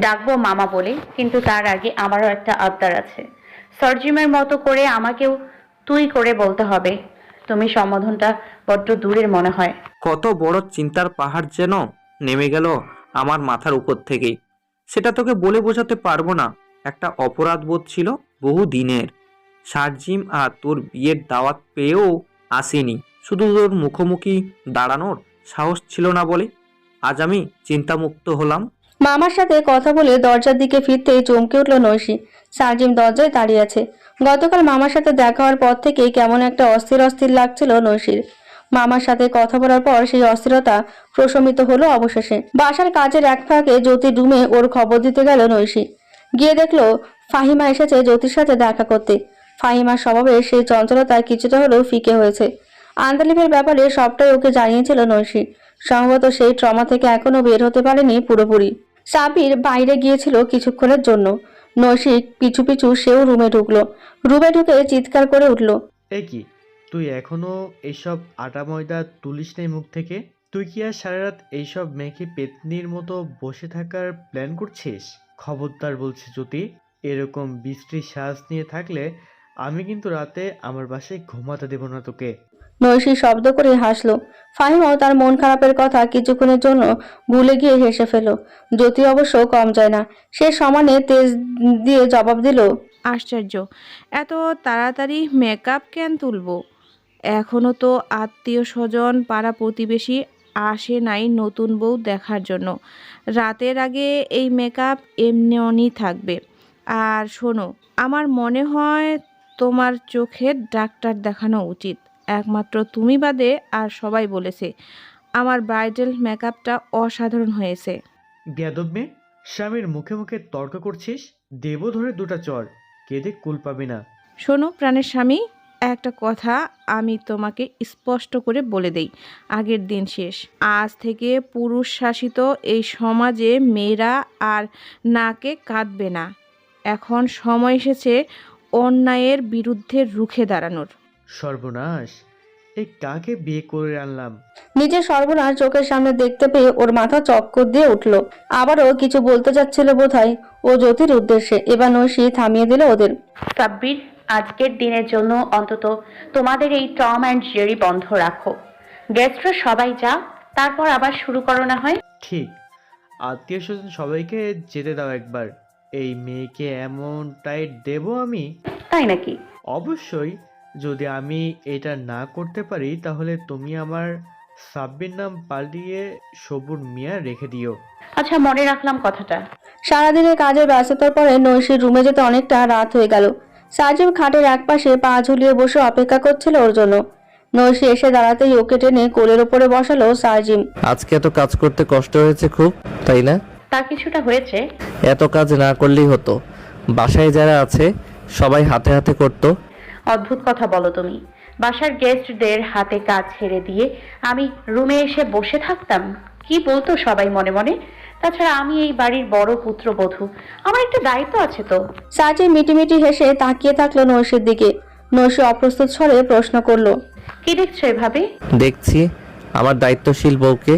ডাকবো মামা বলে, কিন্তু তার আগে আমারও একটা আবদার আছে। সরজিমের মতো করে আমাকেও তুই করে বলতে হবে। তুমি সম্বোধনটা বড্ড দূরের মনে হয়। কত বড় চিন্তার পাহাড় যেন নেমে গেল আমার মাথার উপর থেকেই। সেটা তোকে বলে বোঝাতে পারব না। একটা অপরাধ বোধ ছিল বহু দিনের। সার্জিম আর তোর বিয়ের দাওয়াত পেয়েও আসেনি। শুধু তোর মুখোমুখি দাঁড়ানোর সাহস ছিল না বলে। আজ আমি চিন্তামুক্ত হলাম। মামার সাথে কথা বলে দরজার দিকে ফিরতেই চমকে উঠল নৈশি। সার্জিম দরজায় দাঁড়িয়ে আছে। গতকাল মামার সাথে দেখা হওয়ার পর থেকেই কেমন একটা অস্থির অস্থির লাগছিল নৈশির। মামার সাথে কথা বলার পর সেই অস্থিরতা প্রশমিত হলো অবশেষে। বাসার কাজের এক ফাঁকে জ্যোতি রুমে ওর খবর দিতে গেল নৈশি। গিয়ে দেখল ফাহিমা এসেছে জ্যোতির সাথে দেখা করতে। ফাহিমার স্বভাবে সেই চঞ্চলতা কিছুটা হলেও ফিকে হয়েছে। আন্দালিফের ব্যাপারে সবটাই ওকে জানিয়েছিল নৈশি। সম্ভবত সেই ট্রমা থেকে এখনও বের হতে পারেনি পুরোপুরি। সাবির বাইরে গিয়েছিল কিছুক্ষণের জন্য। নৈশিক পিছু পিছু সেও রুমে ঢুকলো। রুমে ঢুকে চিৎকার করে উঠল, এ কি, তুই এখনও এইসব আটা ময়দা তুলিস নাই মুখ থেকে? তুই কি আর সারা রাত এইসব মেখে পেতনির মতো বসে থাকার প্ল্যান করছিস? খবরদার বলছি জ্যোতি, এরকম বৃষ্টির শ্বাস নিয়ে থাকলে আমি কিন্তু রাতে আমার বাসায় ঘুমাতে দেবো না তোকে। নৈশি শব্দ করে হাসলো। ফাহিমাও তার মন খারাপের কথা কিছুক্ষণের জন্য ভুলে গিয়ে হেসে ফেল জ্যোতি অবশ্য কম যায় না। সে সমানে তেজ দিয়ে জবাব দিল, আশ্চর্য, এত তাড়াতাড়ি মেকআপ কেন তুলবো? এখনও তো আত্মীয় স্বজন পাড়া প্রতিবেশী আসে নাই নতুন বউ দেখার জন্য। রাতের আগে এই মেকআপ এমনি থাকবে। আর শোনো, আমার মনে হয় তোমার চোখের ডাক্তার দেখানো উচিত। একমাত্র তুমি বাদে আর সবাই বলেছে। আমার ব্রাইডাল মেকআপটা অসাধারণ হয়েছে। বেয়াদব মেয়ে স্বামীর মুখে মুখে তর্ক করছিস? দেব ধরে দুটা চর। কেঁদে কুল পাবি না। শোনো প্রাণের স্বামী একটা কথা আমি তোমাকে স্পষ্ট করে বলে দেই। আগের দিন শেষ। আজ থেকে পুরুষ শাসিত এই সমাজে মেয়েরা আর নাকে কাঁদবে না। এখন সময় এসেছে অন্যায়ের বিরুদ্ধে রুখে দাঁড়ানোর। সর্বনাশ। এই কাকে বিয়ে করে আনলাম? নিজের সর্বনাশ চোখের সামনে দেখতে পেয়ে ওর মাথা চক্কর দিয়ে উঠল। আবারও কিছু বলতে যাচ্ছিল বোধহয় ও জ্যোতির উদ্দেশ্যে। এবার নৈশি থামিয়ে দিল ওদের। সাব্বির আজকের দিনের জন্য অন্তত তোমাদের এই টম অ্যান্ড জেরি বন্ধ রাখো। গেস্টরা সবাই যা তারপর আবার শুরু করো না হয়। ঠিক। আত্মীয় স্বজন সবাইকে যেতে দাও একবার। এই মেয়েকে এমন টাইট দেব আমি? তাই নাকি? অবশ্যই। যদি আমি এটা না করতে পারি তাহলে তুমি আমার সাব্বির নাম পাল্টিয়ে সবুর মিয়া রেখে দিও। আচ্ছা মনে রাখলাম কথাটা। সারাদিনের কাজের ব্যস্ততার পরে নৈশির রুমে যেতে অনেকটা রাত হয়ে গেল। সার্জিম খাটের একপাশে পা ঝুলিয়ে বসে অপেক্ষা করছিল ওর জন্য। নৈশি এসে দাঁড়াতেই ওকে টেনে কোলের ওপরে বসালো সার্জিম আজকে এত কাজ করতে কষ্ট হয়েছে খুব তাই না? তা কিছুটা হয়েছে। এত কাজ না করলেই হতো। বাসায় যারা আছে সবাই হাতে হাতে করতো। অদ্ভুত কথা বলো তুমি। বাসার গেস্টদের হাতে কাজ ছেড়ে দিয়ে আমি রুমে এসে বসে থাকতাম? কি বলতো সবাই মনে মনে? তাছাড়া আমি এই বাড়ির বড় পুত্রবধূ। আমার একটা দায়িত্ব আছে তো। সার্জিম মিটিমিটি হেসে তাকিয়ে থাকল নৈশির দিকে। নৈশি অপ্রস্তুত স্বরে প্রশ্ন করল কি দেখছ এভাবে? দেখছি আমার দায়িত্বশীল বউকে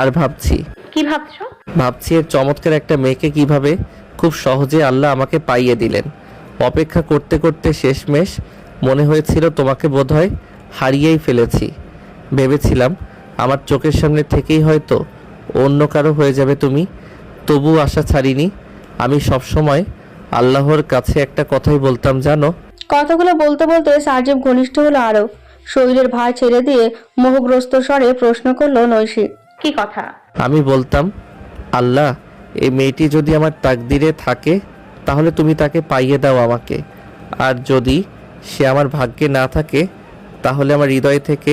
আর ভাবছি। কি ভাবছ? ভাবছি এর চমৎকার একটা মেয়েকে কীভাবে খুব সহজে আল্লাহ আমাকে পাইয়ে দিলেন। অপেক্ষা করতে করতে শেষমেশ মনে হয়েছিল তোমাকে বোধহয় হারিয়েই ফেলেছি। ভেবেছিলাম আমার চোখের সামনে থেকেই হয়তো অন্য কারও হয়ে যাবে তুমি। তবু আশা ছাড়িনি। আমি সবসময় আল্লাহর কাছে একটা কথাই বলতাম জানো? কথাগুলো বলতে বলতে সার্জিম ঘনিষ্ঠ হলো আরও শরীরের ভার ছেড়ে দিয়ে মোহগ্রস্ত স্বরে প্রশ্ন করল নৈশি কি কথা? আমি বলতাম আল্লাহ এই মেয়েটি যদি আমার তাকদিরে থাকে তাহলে তুমি তাকে পাইয়ে দাও আমাকে। আর যদি সে আমার ভাগ্যে না থাকে তাহলে আমার হৃদয় থেকে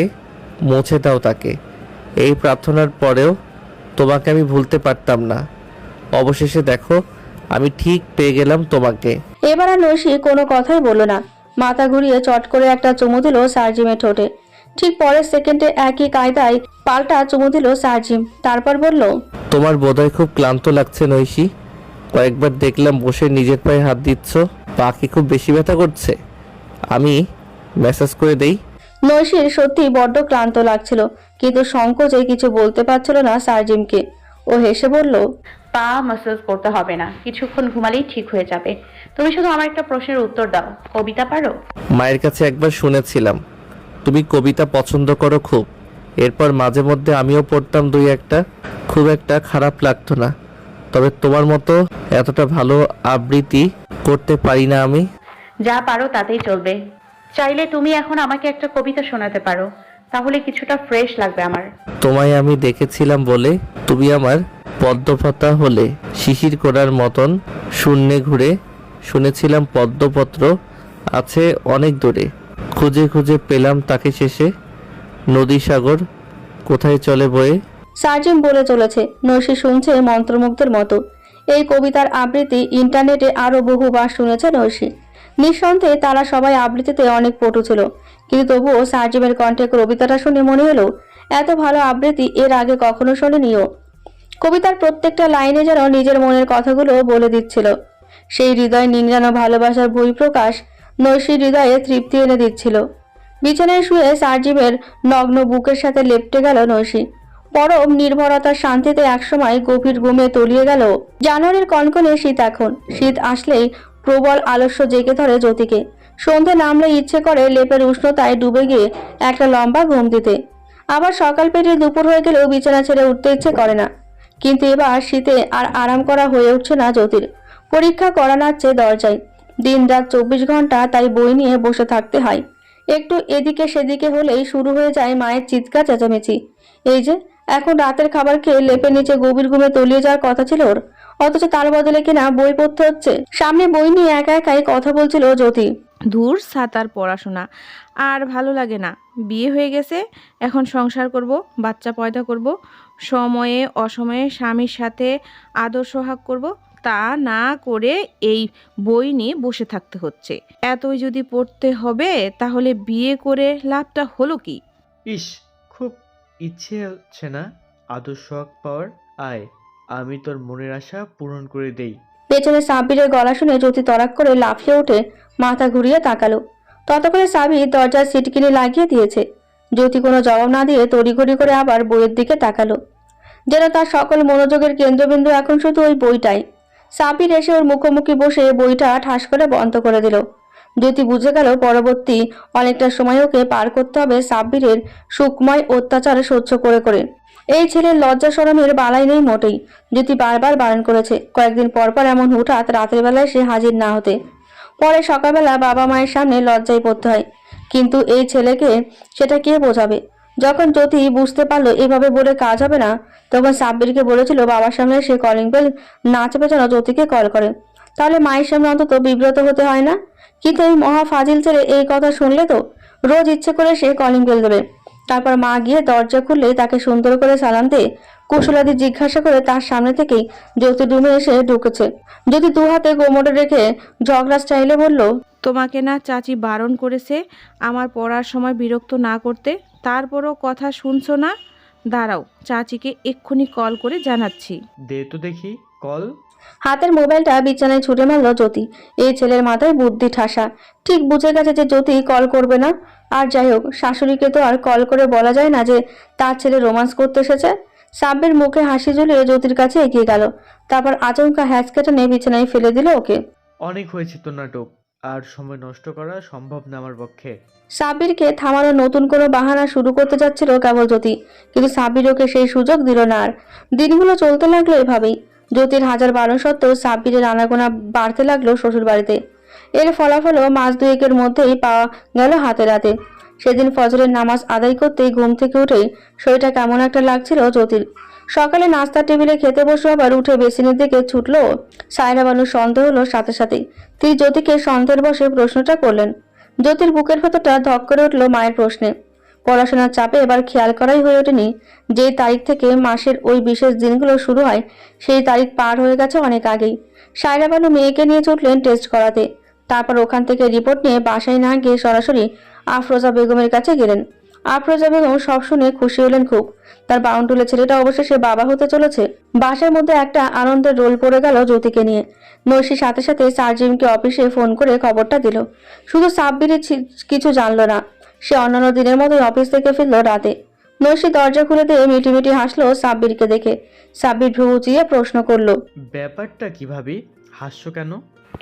মুছে দাও তাকে। এই প্রার্থনার পরেও তোমাকে আমি ভুলতে পারতাম না। অবশেষে দেখো আমি ঠিক পেয়ে গেলাম তোমাকে। এবার আর নৈশি কোনো কথাই বলল না। মাথা ঘুরিয়ে চট করে একটা চুমু দিল সার্জিমের ঠোঁটে। ঠিক পরের সেকেন্ডে একই কায়দায় পাল্টা চুমু দিল সার্জিম। তারপর বলল তোমার বোধহয় খুব ক্লান্ত লাগছে নৈশি। কয়েকবার দেখলাম বসে নিজের পায়ে হাত দিচ্ছ। পা কি খুব বেশি ব্যথা করছে? আমি মেসেজ করে দেই। নৈশির সত্যি বড্ড ক্লান্ত লাগছিল কিন্তু সংকোচে কিছু বলতে পারছিল না সার্জিমকে। ও হেসে বলল পা মাসাজ করতে হবে না কিছুক্ষণ ঘুমালেই ঠিক হয়ে যাবে। তুমি শুধু আমার একটা প্রশ্নের উত্তর দাও কবিতা পারো? মায়ের কাছে একবার শুনেছিলাম তুমি কবিতা পছন্দ করো খুব এরপর মাঝে মধ্যে আমিও পড়তাম দুই একটা খুব একটা খারাপ লাগতো না। তবে তোমার মতো এতটা ভালো আবৃত্তি করতে পারি না আমি। যা পারো তাতেই চলবে। চাইলে তুমি এখন আমাকে একটা কবিতা শোনাতে পারো। তাহলে কিছুটা ফ্রেশ লাগবে আমার। তোমায় আমি দেখেছিলাম বলে তুমি আমার পদ্মপাতা হলে শিশির করার মতন শূন্যে ঘুরে শুনেছিলাম পদ্মপত্র আছে অনেক দূরে। খুঁজে খুঁজে পেলাম তাকে শেষে। নদী সাগর কোথায় চলে বয়ে? সার্জিম বলে চলেছে নৈশি শুনছে মন্ত্রমুগ্ধের মতো। এই কবিতার আবৃত্তি ইন্টারনেটে আরও বহুবার শুনেছে নৈশি। নিঃসন্দেহে তারা সবাই আবৃত্তিতে অনেক পটু ছিল। কিন্তু তবুও সার্জিমের কণ্ঠে কবিতাটা শুনে মনে হলো, এত ভালো আবৃত্তি এর আগে কখনো শোনেনিও। কবিতার প্রত্যেকটা লাইনে যেন নিজের মনের কথাগুলো বলে দিচ্ছিল। সেই হৃদয় নিংড়ানো ভালোবাসার বই প্রকাশ নৈশীর হৃদয়ে তৃপ্তি এনে দিচ্ছিল। বিছানায় শুয়ে সার্জিমের নগ্ন বুকের সাথে লেপটে গেল নৈশী। পরম নির্ভরতার শান্তিতে একসময় গভীর ঘুমে তলিয়ে গেল। জানুয়ারির কনকনে শীত এখন। শীত আসলেই প্রবল আলস্য জেগে ধরে জ্যোতিকে। সন্ধে নামলে ইচ্ছে করে লেপের উষ্ণতায় ডুবে গিয়ে একটা লম্বা ঘুম দিতে। আবার সকাল পেরিয়ে দুপুর হয়ে গেলেও বিছানা ছেড়ে উঠতে ইচ্ছে করে না। কিন্তু এবার শীতে আর আরাম করা হয়ে উঠছে না জ্যোতির। পরীক্ষা করা নাচ্ছে দরজায়। দিন রাত চব্বিশ ঘণ্টা তাই বই নিয়ে বসে থাকতে হয়। একটু এদিকে সেদিকে হলেই শুরু হয়ে যায় মায়ের চিৎকার চেঁচামেচি। এই যে, এখন রাতের খাবার খেয়ে লেপের নিচে গভীর ঘুমে তলিয়ে যাওয়ার কথা ছিল ওর। অথচ তার বদলে কিনা বই পড়তে হচ্ছে। সামনে বই নিয়ে একা একাই কথা বলছিল জ্যোতি। দূর সাঁতার পড়াশোনা। আর ভালো লাগে না। বিয়ে হয়ে গেছে এখন সংসার করব বাচ্চা পয়দা করব সময়ে অসময়ে স্বামীর সাথে আদর সোহাগ করব। তা না করে এই বই নিয়ে বসে থাকতে হচ্ছে। এতই যদি পড়তে হবে তাহলে বিয়ে করে লাভটা হলো কি? ইস খুব ইচ্ছে হচ্ছে না আদর হক পাওয়ার আয়। আমি তোর মনের আশা পূরণ করে দেই। পেছনে সাব্বিরের গলা শুনে জ্যোতি তরাক করে লাফিয়ে উঠে মাথা ঘুরিয়ে তাকালো। ততক্ষণে সাবির দরজার সিটকিনি লাগিয়ে দিয়েছে। জ্যোতি কোনো জবাব না দিয়ে তড়িঘড়ি করে আবার বইয়ের দিকে তাকালো। যেন তার সকল মনোযোগের কেন্দ্রবিন্দু এখন শুধু ওই বইটাই। সাবির এসে ওর মুখোমুখি বসে বইটা ঠাস করে বন্ধ করে দিল। জ্যোতি বুঝে গেল পরবর্তী অনেকটা সময় ওকে পার করতে হবে সাব্বিরের সুকময় অত্যাচার সহ্য করে করে। এই ছেলের লজ্জা সরমের বালাই নেই মোটেই। জ্যোতি বারবার বারণ করেছে। কয়েকদিন পর পর এমন হুঠাৎ রাতের বেলায় সে হাজির না হতে। পরে সকালবেলা বাবা মায়ের সামনে লজ্জায় পড়তে হয়। কিন্তু এই ছেলেকে সেটা কে বোঝাবে? যখন জ্যোতি বুঝতে পারল এভাবে বলে কাজ হবে না, তখন সাব্বিরকে বলেছিল বাবার সামনে সে কলিং বেল না চেপে যেন জ্যোতিকে কল করে। তাহলে মায়ের সামনে অন্তত বিব্রত হতে হয় না? কিন্তু এই মহা ফাজিল ছেলে এই কথা শুনলে তো রোজ ইচ্ছে করে সে কলিং বেল দেবে। তারপর মা গিয়ে দরজা খুললে তাকে সুন্দর করে সালাম দিয়ে কুশলাদি জিজ্ঞাসা করে তার সামনে থেকেই জ্যোতি ডুমে এসে ঢুকেছে। যদি দু হাতে কোমরে রেখে ঝগড়া স্টাইলে বলল তোমাকে না চাচি বারণ করেছে আমার পড়ার সময় বিরক্ত না করতে। তারপরও কথা শুনছো না? দাঁড়াও চাচিকে এক্ষুনি কল করে জানাচ্ছি। দে তো দেখি কল। হাতের মোবাইলটা বিছানায় ছুটে মারল জ্যোতি। এই ছেলের মাথায় বুদ্ধি ঠাসা। ঠিক বুঝে গেছে যে জ্যোতি কল করবে না। আর যাই হোক শাশুড়িকে তো আর কল করে বলা যায় না যে তার ছেলে রোমান্স করতে এসেছে। সাব্যের মুখে হাসি ঝুলিয়ে জ্যোতির কাছে এগিয়ে গেল। তারপর আচমকা হ্যাচকেটা নিয়ে বিছানায় ফেলে দিল ওকে। অনেক হয়েছে তোর নাটক আর সময় নষ্ট করা সম্ভব না আমার পক্ষে। সাব্বিরকে থামানোর নতুন কোনো বাহানা শুরু করতে যাচ্ছিল কেবল জ্যোতি কিন্তু সাব্বির ওকে সেই সুযোগ দিল না আর। দিনগুলো চলতে লাগল এভাবেই। জ্যোতির হাজার বারণ সত্ত্বেও সাব্বিরের আনাগোনা বাড়তে লাগল শ্বশুর বাড়িতে এর ফলাফলও মাস দুয়েকের মধ্যেই পাওয়া গেল হাতে রাতে। সেদিন ফজরের নামাজ আদায় করতেই ঘুম থেকে উঠেই শরীরটা কেমন একটা লাগছিল জ্যোতির সকালে নাস্তার টেবিলে খেতে বসে আবার উঠে বেসিনের দিকে ছুটলো সায়রা বানুর সন্দেহ হলো সাথে সাথেই। তিনি জ্যোতিকে সন্দেহের বসে প্রশ্নটা করলেন। জ্যোতির বুকের ভেতরটা ধক করে উঠল মায়ের প্রশ্নে। পড়াশোনার চাপে এবার খেয়াল করাই হয়ে ওঠেনি যে তারিখ থেকে মাসের ওই বিশেষ দিনগুলো শুরু হয়, সেই তারিখ পার হয়ে গেছে অনেক আগেই। সায়রা বানু মেয়েকে নিয়ে ছুটলেন টেস্ট করাতে। তারপর ওখান থেকে রিপোর্ট নিয়ে বাসায় না গিয়ে সরাসরি আফরোজা বেগমের কাছে গেলেন। আফরোজা বেগম সব শুনে খুশি হলেন খুব। তার বাউন্ডুলে ছেলেটা অবশেষে বাবা হতে চলেছে। বাসার মধ্যে একটা আনন্দের রোল পড়ে গেল জ্যোতিকে নিয়ে। নৈশি সাথে সাথে সার্জিমকে অফিসে ফোন করে খবরটা দিল। শুধু সাব্বিরই কিছু জানলো না। সে অন্যান্য দিনের মতোই অফিস থেকে ফিরল রাতে। নৈশি দরজা খুলে দিয়ে মিটিমিটি হাসলো সাব্বিরকে দেখে। সাব্বির ভ্রু উঁচিয়ে প্রশ্ন করল, ব্যাপারটা কীভাবে হাস্য কেন?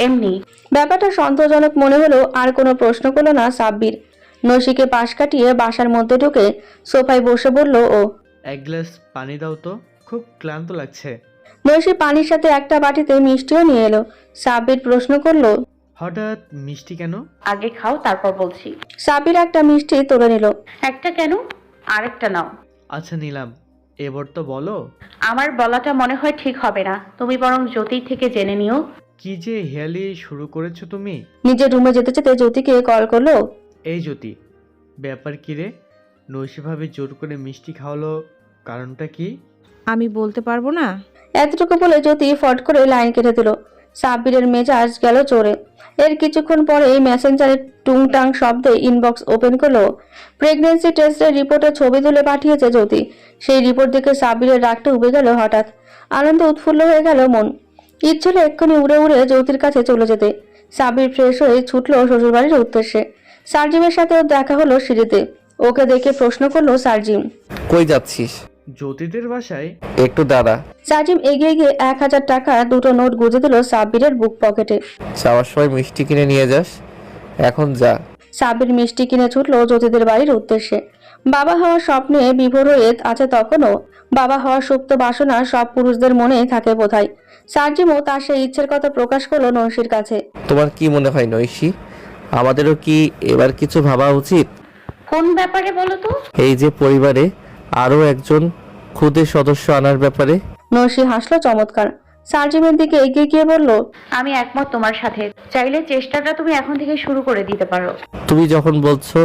এমনি। ব্যাপারটা সন্তোষজনক মনে হলো আর কোনো প্রশ্ন করল না সাব্বির। নৈশিকে পাশ কাটিয়ে বাসার মধ্যে ঢুকে সোফায় বসে বলল ও এক গ্লাস পানি দাও তো খুব ক্লান্ত লাগছে। নৈশি পানির সাথে একটা বাটিতে মিষ্টিও নিয়ে এলো। সাব্বির প্রশ্ন করল হঠাৎ মিষ্টি কেন? আগে খাও তারপর বলছি। সাব্বির একটা মিষ্টি তুলে নিল। একটা কেন? আরেকটা নাও। আচ্ছা নিলাম। এবার তো বলো। আমার বলাটা মনে হয় ঠিক হবে না। তুমি বরং জ্যোতির থেকে জেনে নিও। কি যে হেয়ালি শুরু করেছ তুমি? নিজের রুমে যেতে যেতে জ্যোতিকে কল করল। এই জ্যোতি ব্যাপার কি রে? নৈশভাবে জোর করে মিষ্টি খাওয়ালো কারণটা কি? আমি বলতে পারব না। এতটুকু বলে জ্যোতি ফট করে লাইন কেটে দিল। সাব্বিরের মেজাজ গেল চোরে এর কিছুক্ষণ পরে মেসেঞ্জারের টুংটাং শব্দে ইনবক্স ওপেন করল। প্রেগনেন্সি টেস্টের রিপোর্টের ছবি তুলে পাঠিয়েছে জ্যোতি। সেই রিপোর্ট দেখে সাব্বিরের রাগটা উবে গেল হঠাৎ। আনন্দে উৎফুল্ল হয়ে গেল মন। ইচ্ছে হলো এক্ষুনি উড়ে উড়ে জ্যোতির কাছে চলে যেতে। সাবির ফ্রেশ হয়ে ছুটলো শ্বশুরবাড়ির উদ্দেশ্যে। সার্জিমের সাথে দেখা হলো সিঁড়িতে। ওকে দেখে প্রশ্ন করল সার্জিম। কই যাচ্ছিস? জ্যোতিদের বাসায়? একটু দাঁড়া। সার্জিম এগিয়ে গিয়ে এক হাজার টাকা দুটো নোট গুঁজে দিল সাব্বিরের বুক পকেটে। যাওয়ার সময় মিষ্টি কিনে নিয়ে যাস। এখন যা। সাবির মিষ্টি কিনে ছুটলো জ্যোতিদের বাড়ির উদ্দেশ্যে। বাবা হওয়ার স্বপ্নে বিভোর হয়ে আছে তখনও। বাবা হওয়ার সুপ্ত বাসনা সব পুরুষদের মনে থাকে বোধহয়। সার্জিমও তার সেই ইচ্ছের কথা প্রকাশ করল নৈশির কাছে। তোমার কি মনে হয় নৈশি? আমাদেরও কি এবার কিছু ভাবা উচিত? কোন ব্যাপারে বলো তো? এই যে পরিবারে আরও একজন খুদে সদস্য আনার ব্যাপারে। নৈশি হাসলো চমৎকার। সার্জিমের দিকে এগিয়ে গিয়ে বলল আমি একমত তোমার সাথে। চাইলে চেষ্টাটা তুমি এখন থেকে শুরু করে দিতে পারো। তুমি যখন বলছো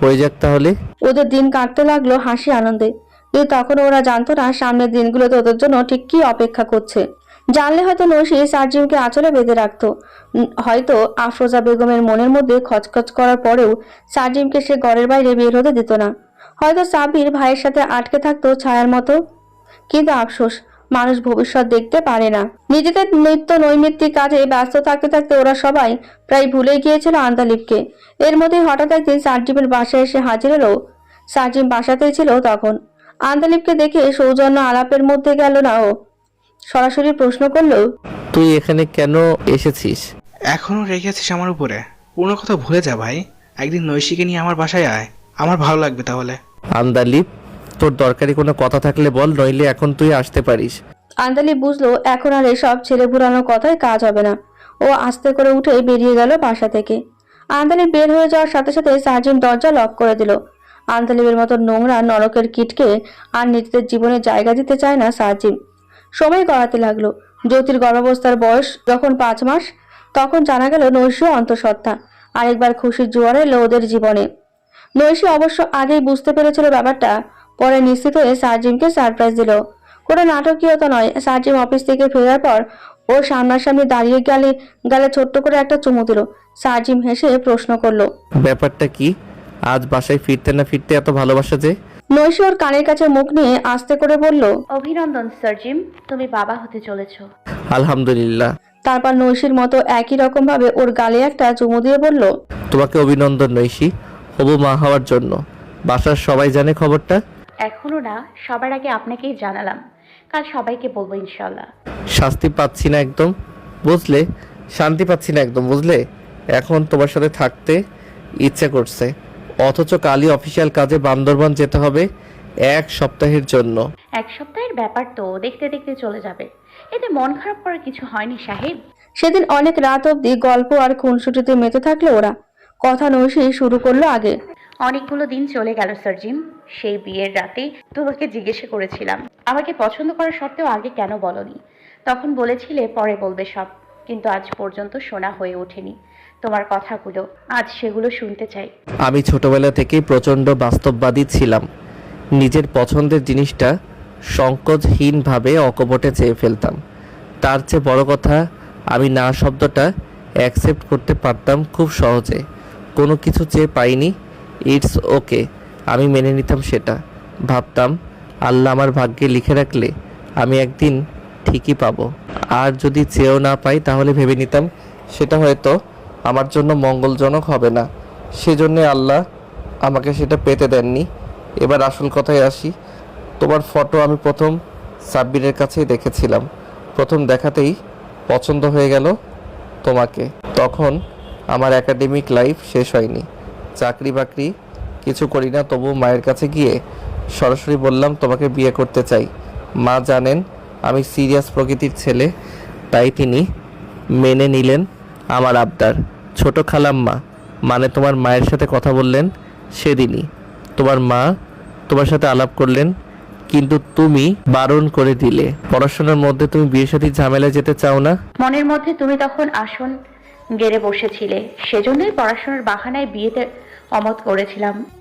হয়ে যাক তাহলে। ওদের দিন কাটতে লাগল হাসি আনন্দে। কিন্তু তখন ওরা জানতো না সামনের দিনগুলোতে ওদের জন্য ঠিক কি অপেক্ষা করছে। জানলে হয়তো নৈশি সার্জিমকে আঁচলে বেঁধে রাখত। হয়তো আফরোজা বেগমের মনের মধ্যে খচখচ করার পরেও সার্জিমকে সে ঘরের বাইরে বের হতে দিত না। হয়তো সাবির ভাইয়ের সাথে আটকে থাকতো ছায়ার মতো। কিন্তু আফসোস মানুষ ভবিষ্যৎ দেখতে পারে না। নিজেদের নিত্য নৈমিত্তিক কাজে ব্যস্ত থাকতে থাকতে ওরা সবাই প্রায় ভুলে গিয়েছিল আন্দালিপকে এর মধ্যেই হঠাৎ একদিন সার্জিমের বাসায় এসে হাজির হলো। সার্জিম বাসাতেই ছিল তখন। আন্দালিপকে দেখে সৌজন্য আলাপের মধ্যে গেল না ও। সরাসরি প্রশ্ন করল তুই এখানে কেন এসেছিস? এখনও রেখে আছিস আমার উপরে। পুরনো কথা ভুলে যা ভাই। একদিন নৈশিকে নিয়ে আমার বাসায় আয়। আমার ভালো লাগবে তাহলে। আন্দালিপ তোর দরকারি কোনো কথা থাকলে বল, নইলে এখন তুই আসতে পারিস। আন্দালি বুঝলো, এখন আর এসব ছেলে ভুলানোর কথায় কাজ হবে না। ও আস্তে করে উঠে বেরিয়ে গেল বাসা থেকে। আন্দালি বের হয়ে যাওয়ার সাথে সাথে সার্জিম দরজা লক করে দিল। আন্দালিপের মতো নোংরা, নরকের কিটকে আর নিজেদের জীবনে জায়গা দিতে চায় না সার্জিম। সময় গড়াতে লাগল। জ্যোতির গর্ভাবস্থার বয়স যখন পাঁচ মাস, তখন জানা গেল নৈশ অন্তঃসত্ত্বা, আরেকবার খুশির জোয়ার এলো ওদের জীবনে। নৈশী অবশ্য আগেই বুঝতে পেরেছিল ব্যাপারটা পরে নিশ্চিত হয়ে সার্জিমকে সারপ্রাইজ দিল। কোনো নাটকীয়তা নয়। সার্জিম অফিস থেকে ফেরার পর ওর সামনাসামনি দাঁড়িয়ে গেলে গালে ছোট্ট করে একটা চুমু দিল। সার্জিম হেসে প্রশ্ন করল। ব্যাপারটা কি? আজ বাসায় ফিরতে না ফিরতে এত ভালোবাসা যে? নৈশী ওর কানের কাছে মুখ নিয়ে আস্তে করে বলল অভিনন্দন সার্জিম। তুমি বাবা হতে চলেছো। আলহামদুলিল্লাহ। তারপর নৈশীর মতো একই রকম ভাবে ওর গালে একটা চুমু দিয়ে বলল তোমাকে অভিনন্দন নৈশি। হবু মা হওয়ার জন্য। বাসার সবাই জানে খবরটা? এখনও না সবার আগে আপনাকেই জানালাম। কাল সবাইকে বলব ইনশাল্লাহ শাস্তি পাচ্ছি না একদম বুঝলে? শান্তি পাচ্ছি না একদম বুঝলে? এখন তোমার সাথে থাকতে ইচ্ছে করছে। অথচ কালই অফিসিয়াল কাজে বান্দরবান যেতে হবে এক সপ্তাহের জন্য। এক সপ্তাহের ব্যাপার তো দেখতে দেখতে চলে যাবে। এতে মন খারাপ করার কিছু হয়নি সাহেব? সেদিন অনেক রাত অবধি গল্প আর খুনসুটিতে মেতে থাকল ওরা। কথা নৈশী শুরু করল আগে। অনেকগুলো দিন চলে গেল সার্জিম সেই বিয়ের রাতে তোমাকে জিজ্ঞেস করেছিলাম, আমাকে পছন্দ করা সত্ত্বেও আগে কেন বলনি? তখন বলেছিলে, পরে বলবে সব, কিন্তু আজ পর্যন্ত শোনা হয়ে ওঠেনি। তোমার কথাগুলো আজ সেগুলো শুনতে চাই। আমি ছোটবেলা থেকেই প্রচণ্ড বাস্তববাদী ছিলাম। নিজের পছন্দের জিনিসটা সংকোচহীনভাবে অকপটে চেয়ে ফেলতাম। তার চেয়ে বড় কথা, আমি না শব্দটা অ্যাকসেপ্ট করতে পারতাম খুব সহজে। কোনো কিছু চেয়ে পাইনি ইটস ওকে আমি মেনে নিতাম সেটা। ভাবতাম, আল্লাহ আমার ভাগ্যে লিখে রাখলে আমি একদিন ঠিকই পাবো। আর যদি চেয়েও না পাই, তাহলে ভেবে নিতাম সেটা হয়তো আমার জন্য মঙ্গলজনক হবে না। সেজন্যে আল্লাহ আমাকে সেটা পেতে দেননি। এবার আসল কথায় আসি। তোমার ফটো আমি প্রথম সাব্বিরের কাছেই দেখেছিলাম। প্রথম দেখাতেই পছন্দ হয়ে গেল তোমাকে। তখন আমার একাডেমিক লাইফ শেষ হয়নি। চাকরি বাকরি কিছু করি না তবু মায়ের কাছে গিয়ে সরাসরি বললাম, তোমাকে বিয়ে করতে চাই। মা জানেন আমি সিরিয়াস প্রকৃতির ছেলে, তাই তিনি মেনে নিলেন আমার আবদার। ছোট খালাম্মা মানে তোমার মায়ের সাথে কথা বললেন সেদিনই। তোমার মা তোমার সাথে আলাপ করলেন, কিন্তু তুমি বারণ করে দিলে। পড়াশোনার মধ্যে তুমি বিয়ের সাথে ঝামেলায় যেতে চাও না? মনের মধ্যে তুমি তখন আসন গেড়ে বসেছিলে। সেজন্যই পড়াশোনার বাহানায় বিয়েতে অমত করেছিলাম।